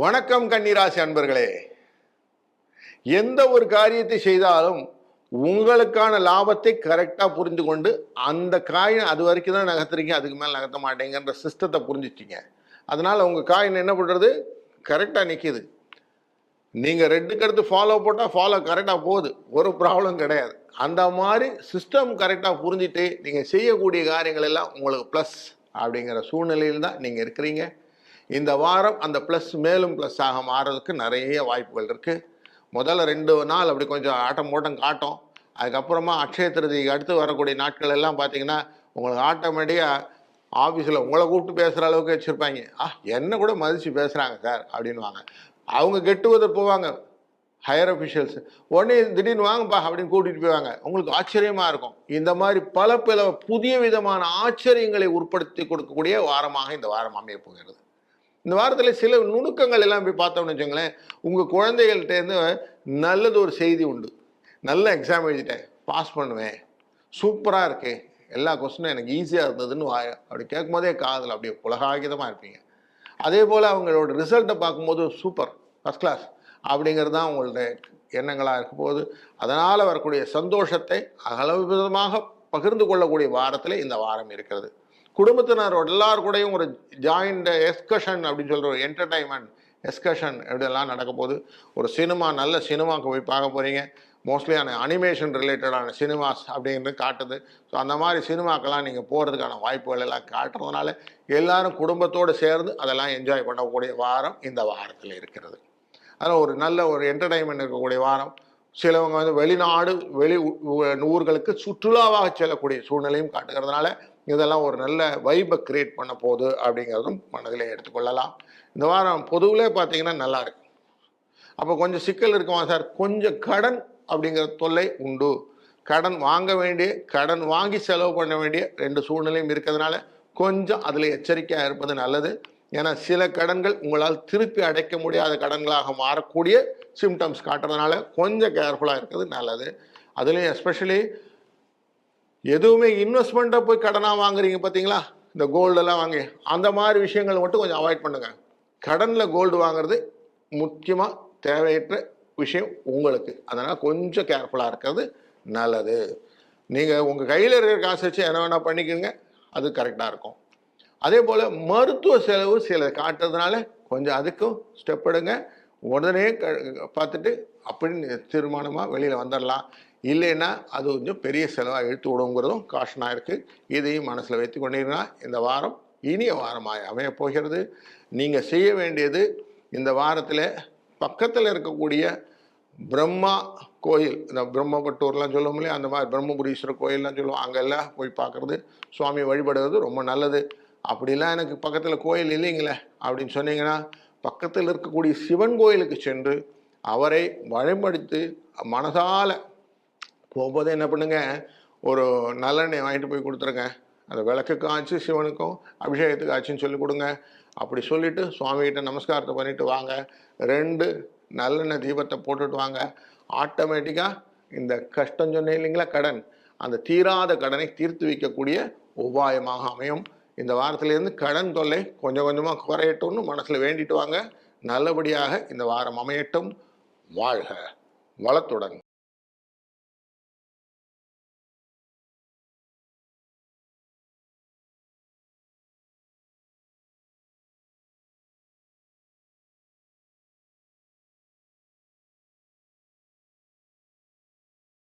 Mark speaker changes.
Speaker 1: வணக்கம் கன்னிராசி அன்பர்களே. எந்த ஒரு காரியத்தை செய்தாலும் உங்களுக்கான லாபத்தை கரெக்டாக புரிந்து கொண்டு அந்த காயின் அது வரைக்கும் தான் நகர்த்துறீங்க அதுக்கு மேலே நகர்த்த மாட்டேங்கிற சிஸ்டத்தை புரிஞ்சிச்சிங்க அதனால் உங்கள் காயின் என்ன பண்ணுறது கரெக்டாக நிற்கிது நீங்கள் ரெட்டுக்கு அடுத்து ஃபாலோ போட்டால் ஃபாலோ கரெக்டாக போகுது. ஒரு ப்ராப்ளம் கிடையாது. அந்த மாதிரி சிஸ்டம் கரெக்டாக புரிஞ்சுட்டு நீங்கள் செய்யக்கூடிய காரியங்கள் எல்லாம் உங்களுக்கு ப்ளஸ் அப்படிங்கிற சூழ்நிலையில் தான் நீங்கள் இருக்கிறீங்க. இந்த வாரம் அந்த ப்ளஸ் மேலும் ப்ளஸ் ஆக மாறதுக்கு நிறைய வாய்ப்புகள் இருக்குது முதல்ல ரெண்டு நாள் அப்படி கொஞ்சம் ஆட்டம் ஓட்டம் காட்டும். அதுக்கப்புறமா அக்ஷய திருதிக்கு அடுத்து வரக்கூடிய நாட்கள் எல்லாம் பார்த்தீங்கன்னா உங்களுக்கு ஆட்டோமேட்டிக்காக ஆஃபீஸில் உங்களை கூப்பிட்டு பேசுகிற அளவுக்கு வச்சுருப்பாங்க. ஆ என்ன கூட மதித்து பேசுகிறாங்க சார் அப்படின்வாங்க அவங்க கெட்டுவதை போவாங்க. ஹையர் அஃபிஷியல்ஸ் உடனே திடீர்னு வாங்கப்பா அப்படின்னு கூட்டிகிட்டு போய்வாங்க உங்களுக்கு ஆச்சரியமாக இருக்கும். இந்த மாதிரி பல பல புதிய விதமான ஆச்சரியங்களை உற்படுத்தி கொடுக்கக்கூடிய வாரமாக இந்த வாரம் அமைய போகிறது. இந்த வாரத்தில் சில நுணுக்கங்கள் எல்லாம் போய் பார்த்தோம்னு வச்சுங்களேன் உங்கள் குழந்தைகள்கிட்டேருந்து நல்லது ஒரு செய்தி உண்டு. நல்ல எக்ஸாம் எழுதிட்டேன் பாஸ் பண்ணுவேன் சூப்பராக இருக்கு எல்லா கொஸ்டினும் எனக்கு ஈஸியாக இருந்ததுன்னு அப்படி கேட்கும் போதே காதில் அப்படியே உலகாகிதமாக இருப்பீங்க. அதே போல் அவங்களோட ரிசல்ட்டை பார்க்கும்போது சூப்பர் ஃபஸ்ட் கிளாஸ் அப்படிங்கிறது தான் உங்களுடைய எண்ணங்களாக இருக்கும் போது அதனால் வரக்கூடிய சந்தோஷத்தை அளவு விதமாக பகிர்ந்து கொள்ளக்கூடிய வாரத்தில் இந்த வாரம் இருக்கிறது. குடும்பத்தினரோட எல்லார் கூடயும் ஒரு ஜாயிண்ட் எஸ்கஷன் அப்படின்னு சொல்கிற ஒரு என்டர்டைன்மெண்ட் எஸ்கஷன் இப்படியெல்லாம் நடக்க போகுது. ஒரு சினிமா நல்ல சினிமாவுக்கு போய் பார்க்க போகிறீங்க மோஸ்ட்லி அந்த அனிமேஷன் ரிலேட்டடான சினிமாஸ் அப்படிங்கிறது காட்டுது. ஸோ அந்த மாதிரி சினிமாக்கெல்லாம் நீங்கள் போகிறதுக்கான வாய்ப்புகள் எல்லாம் காட்டுறதுனால எல்லாரும் குடும்பத்தோடு சேர்ந்து அதெல்லாம் என்ஜாய் பண்ணக்கூடிய வாரம் இந்த வாரத்தில் இருக்கிறது. அதில் ஒரு நல்ல ஒரு என்டர்டைன்மெண்ட் இருக்கக்கூடிய வாரம். சிலவங்க வந்து வெளிநாடு வெளி ஊர்களுக்கு சுற்றுலாவாக செல்லக்கூடிய சூழ்நிலையும் காட்டுகிறதுனால இதெல்லாம் ஒரு நல்ல வைபை கிரியேட் பண்ண போகுது அப்படிங்கிறதும் மனதில் எடுத்துக்கொள்ளலாம். இந்த வாரம் பொதுவிலே பார்த்தீங்கன்னா நல்லா இருக்கு. அப்போ கொஞ்சம் சிக்கல் இருக்குமா சார்? கொஞ்சம் கடன் அப்படிங்கிற தொல்லை உண்டு. கடன் வாங்க வேண்டிய கடன் வாங்கி செலவு பண்ண வேண்டிய ரெண்டு சூழ்நிலையும் இருக்கிறதுனால கொஞ்சம் அதில் எச்சரிக்கையாக இருப்பது நல்லது. ஏன்னா சில கடன்கள் உங்களால் திருப்பி அடைக்க முடியாத கடன்களாக மாறக்கூடிய சிம்டம்ஸ் காட்டுறதுனால கொஞ்சம் கேர்ஃபுல்லாக இருக்கிறது நல்லது. அதுலேயும் எஸ்பெஷலி எதுவுமே இன்வெஸ்ட்மெண்ட்டை போய் கடனாக வாங்குறீங்க பார்த்தீங்களா இந்த கோல்டெல்லாம் வாங்கி அந்த மாதிரி விஷயங்களை மட்டும் கொஞ்சம் அவாய்ட் பண்ணுங்கள் கடனில் கோல்டு வாங்குறது முக்கியமாக தேவையற்ற விஷயம் உங்களுக்கு. அதனால் கொஞ்சம் கேர்ஃபுல்லாக இருக்கிறது நல்லது. நீங்கள் உங்கள் கையில் இருக்கிற காசு வச்சு என்ன வேணால் பண்ணிக்கோங்க. அது கரெக்டாக இருக்கும். அதே போல் மருத்துவ செலவு சில காட்டுறதுனால கொஞ்சம் அதுக்கும் ஸ்டெப் எடுங்க. உடனே க- பார்த்துட்டு அப்படின்னு தீர்மானமாக வெளியில் வந்துடலாம் இல்லைன்னா அது கொஞ்சம் பெரிய செலவாக இழுத்து விடுங்கிறதும் காஷனாக இருக்குது இதையும் மனசில் வைத்து கொண்டீங்கன்னா இந்த வாரம் இனிய வாரமாக அமையப் போகிறது. நீங்கள் செய்ய வேண்டியது இந்த வாரத்தில் பக்கத்தில் இருக்கக்கூடிய பிரம்மா கோயில் இந்த பிரம்மபட்டூர்லாம் சொல்லுவோம் இல்லையா? அந்த மாதிரி பிரம்மபுரீஸ்வரர் கோயில்லாம் சொல்லுவோம். அங்கெல்லாம் போய் பார்க்குறது சுவாமி வழிபடுறது ரொம்ப நல்லது. அப்படிலாம் எனக்கு பக்கத்தில் கோயில் இல்லைங்களே அப்படின்னு சொன்னீங்கன்னா பக்கத்தில் இருக்கக்கூடிய சிவன் கோயிலுக்கு சென்று அவரை வழிபடுத்து மனசால போகும்போதே என்ன பண்ணுங்க? ஒரு நல்லெண்ணெய் வாங்கிட்டு போய் கொடுத்துருங்க. அந்த விளக்குக்கு ஆச்சு சிவனுக்கும் அபிஷேகத்துக்கு ஆச்சுன்னு சொல்லி கொடுங்க. அப்படி சொல்லிட்டு சுவாமிகிட்ட நமஸ்காரத்தை பண்ணிட்டு வாங்க. ரெண்டு நல்லெண்ணெய் தீபத்தை போட்டுட்டு வாங்க. ஆட்டோமேட்டிக்காக இந்த கஷ்டம் சொன்னேன் இல்லைங்களா? கடன். அந்த தீராத கடனை தீர்த்து வைக்கக்கூடிய உபாயமாக அமையும். இந்த வாரத்திலேருந்து கடன் தொல்லை கொஞ்சம் கொஞ்சமாக குறையட்டும்னு மனசில் வேண்டிட்டு வாங்க. நல்லபடியாக இந்த வாரம் அமையட்டும். வாழ்க. வளத்துடன்.